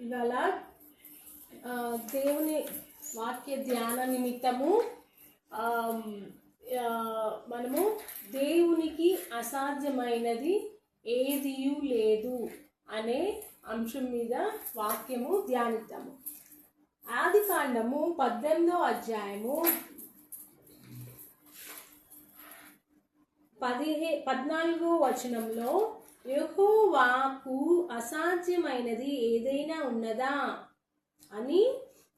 ఇవాళ దేవుని వాక్య ధ్యాన నిమిత్తము మనము దేవునికి అసాధ్యమైనది ఏదియు లేదు అనే అంశం మీద వాక్యము ధ్యానిద్దాము ఆది కాండము పద్దెనిమిదో అధ్యాయము పదిహే పద్నాలుగో వచనంలో యహోవాకు అసాధ్యమైనది ఏదైనా ఉన్నదా? అని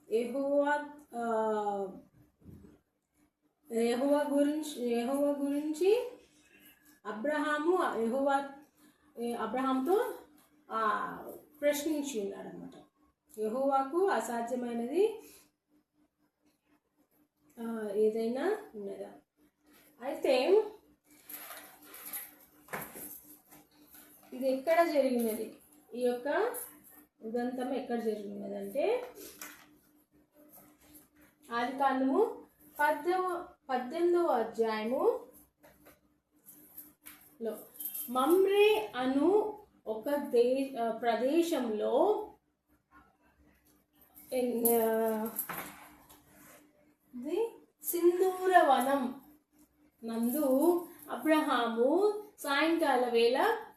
యహోవా ఆ, గురించి యెహోవా గురించి అబ్రహాము యహోవా అబ్రహాంతో ప్రశ్నించి ఉన్నాడనమాట యెహోవాకు అసాధ్యమైనది ఏదైనా ఉన్నదా? అయితే ఇది ఎక్కడ జరిగినది? ఈ యొక్క ఉదంతం ఎక్కడ జరిగినది అంటే ఆది కాండము పద్దెము పద్దెనిమిదవ అధ్యాయము లో. మమ్రే అను ఒక దే ప్రదేశంలో ఇది సింధూర వనం నందు అబ్రహాము సాయంకాల వేళ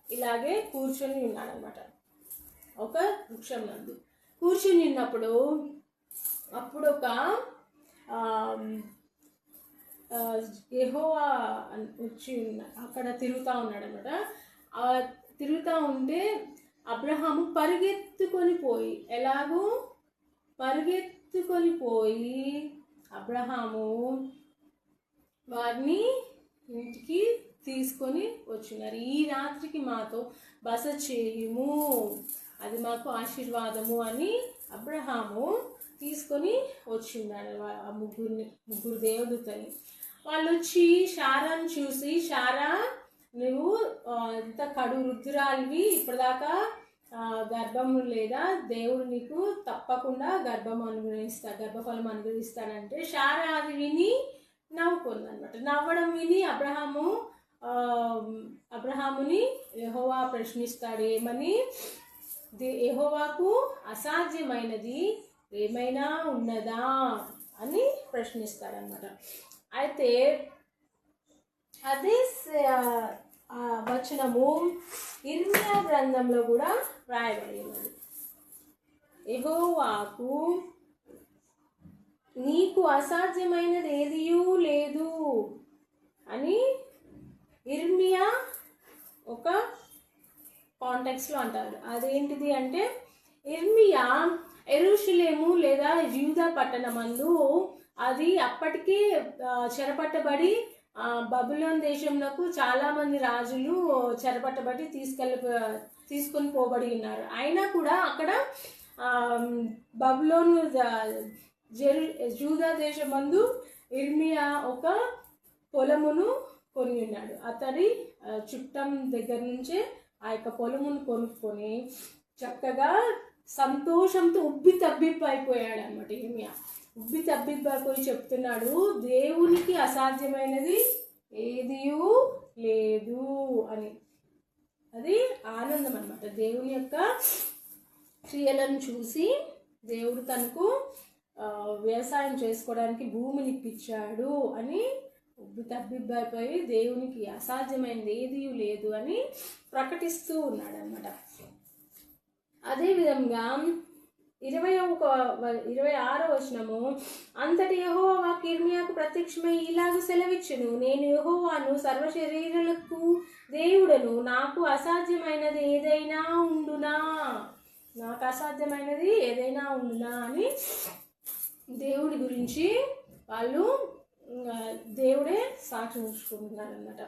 ఇలాగే కూర్చొని ఉన్నాడనమాట ఒక వృక్షం నందు కూర్చొని ఉన్నప్పుడు అప్పుడు ఒక ఎహోవా వచ్చి ఉన్న- అక్కడ తిరుగుతూ ఉన్నాడు అనమాట ఆ తిరుగుతూ ఉంటే అబ్రహాము పరిగెత్తుకొని పోయి ఎలాగూ? పరిగెత్తుకొని పోయి అబ్రహాము వారిని ఇంటికి తీసుకొని వచ్చినారు. ఈ రాత్రికి మాతో బస చేయుము. అది మాకు ఆశీర్వాదము అని అబ్రహాము తీసుకొని వచ్చిన్నాడు ఆ ముగ్గురిని ముగ్గురు దేవదూతని వాళ్ళు వచ్చి షారాను చూసి షారా నువ్వు ఇంత కడు వృద్ధురాలివి ఇప్పటిదాకా ఆ, గర్భం లేదా? దేవుడు నీకు తప్పకుండా గర్భం అనుగ్రహిస్తా గర్భఫలం అనుగ్రహిస్తాడంటే షారా అది విని నవ్వుకుందనమాట నవ్వడం విని అబ్రహాము అబ్రహాముని ఎహోవా ప్రశ్నిస్తాడు ఏమని దే- అసాధ్యమైనది ఏమైనా ఉన్నదా అని ప్రశ్నిస్తాడనమాట అయితే అదే ఆ వచనము ఇర్మియా గ్రంథంలో కూడా రాయబడి ఉన్నది నీకు అసాధ్యమైనది ఏదియూ లేదు అని ఇర్మియా ఒక కాంటెక్స్లో అంటారు. అదేంటిది అంటే ఇర్మియా ఎరుషులేము లేదా యూదా పట్టణమందు అది అప్పటికే చెరపట్టబడి ఆ, బబులోన్ దేశంలోకి చాలామంది రాజులు చెరపట్టబడి తీసుకెళ్ళి తీసుకొని పోబడి ఉన్నారు. అయినా కూడా అక్కడ బబులోన్ ద- జెరు జూదా దేశమందు ఇర్మియా ఒక పొలమును కొని ఉన్నాడు. అతడి చుట్టం దగ్గర నుంచే ఆ యొక్క పొలమును కొనుక్కొని చక్కగా సంతోషంతో ఉబ్బి తబ్బిబ్బైపోయాడు అనమాట ఇర్మియా ఉబ్బి తబ్బిబ్బైపోయి చెప్తున్నాడు దేవునికి అసాధ్యమైనది ఏదియూ లేదు అని. అది ఆనందం అనమాట దేవుని యొక్క క్రియలను చూసి దేవుడు తనకు వ్యవసాయం చేసుకోవడానికి భూమిని ఇప్పించాడు అని తబ్బిబ్బైపోయి దేవునికి అసాధ్యమైనది ఏది లేదు అని ప్రకటిస్తూ ఉన్నాడు అనమాట అదేవిధంగా ఇరవై ఒక ఇరవై ఆరో వచనము అంతటి యహోవా కిర్మియాకు ప్రత్యక్షమై ఇలాగ సెలవిచ్చును. నేను యహోవాను సర్వ శరీరులకు దేవుడను. నాకు అసాధ్యమైనది ఏదైనా ఉండునా? నాకు అసాధ్యమైనది ఏదైనా ఉండునా? అని దేవుడి గురించి వాళ్ళు దేవుడే సాక్షి ఉంచుకుంటున్నారనమాట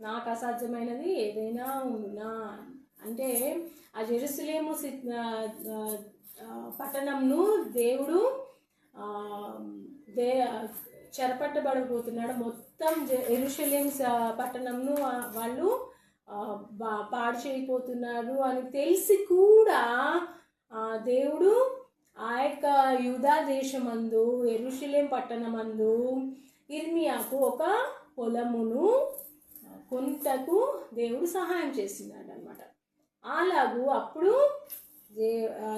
నాకు అసాధ్యమైనది ఏదైనా ఉండునా అంటే ఆ జెరూసలేము పట్టణంను దేవుడు దే చెరపట్టబడబోతున్నాడు. మొత్తం జె- ఎరుషలేం పట్టణంను వాళ్ళు బా- పాడు చేయబోతున్నారు అని తెలిసి కూడా దేవుడు ఆ యొక్క యూదా దేశమందు ఎరుషలేం పట్టణమందు ఇర్మియాకు ఒక పొలమును కొంటకు దేవుడు సహాయం చేస్తున్నాడు అనమాట అలాగూ అప్పుడు దే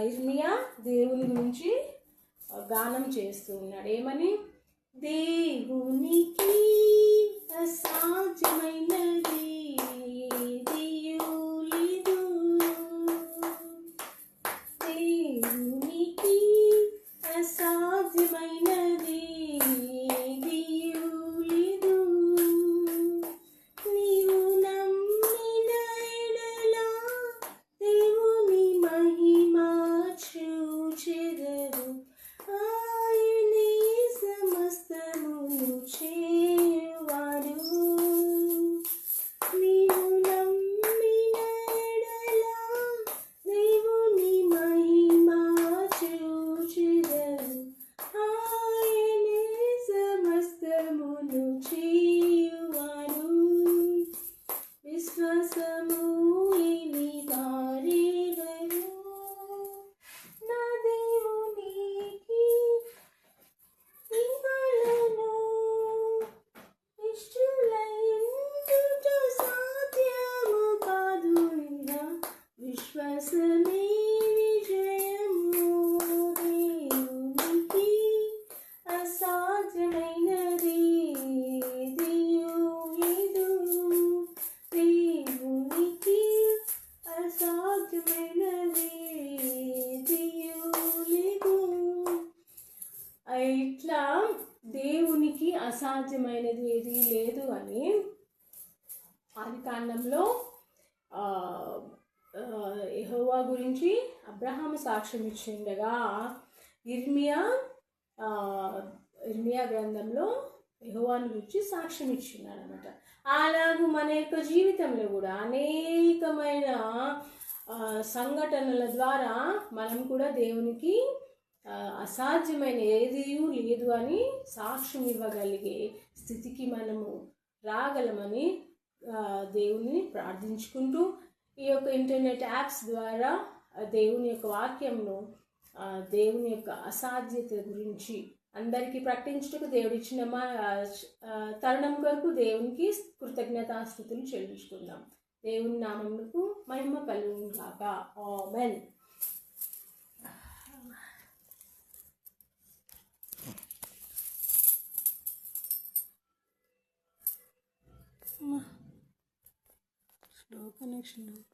ఇర్మియా దేవుని గురించి గానం చేస్తూ ఉన్నాడు. ఏమని? దేవునికి అసాధ్యమైన అసాధ్యమైనది ఏది లేదు అని ఆది కాండంలో ఆ, గురించి అబ్రహాం సాక్ష్యం ఇచ్చిండగా ఇర్మియా ఇర్మియా గ్రంథంలో యహోవాని గురించి సాక్ష్యం ఇచ్చిన్నాడు అనమాట అలాగే మన యొక్క జీవితంలో కూడా అనేకమైన సంఘటనల ద్వారా మనం కూడా దేవునికి అసాధ్యమైన ఏదీ లేదు అని సాక్ష్యం ఇవ్వగలిగే స్థితికి మనము రాగలమని దేవుని ప్రార్థించుకుంటూ ఈ యొక్క ఇంటర్నెట్ యాప్స్ ద్వారా దేవుని యొక్క వాక్యంను దేవుని యొక్క అసాధ్యత గురించి అందరికీ ప్రకటించుటకు దేవుడు ఇచ్చిన మా తరుణం కొరకు దేవునికి కృతజ్ఞతాస్థుతులు చెల్లించుకుందాం. దేవుని నామములకు మహిమ కలుగుగాక కాక ఆమెన్. slow connection.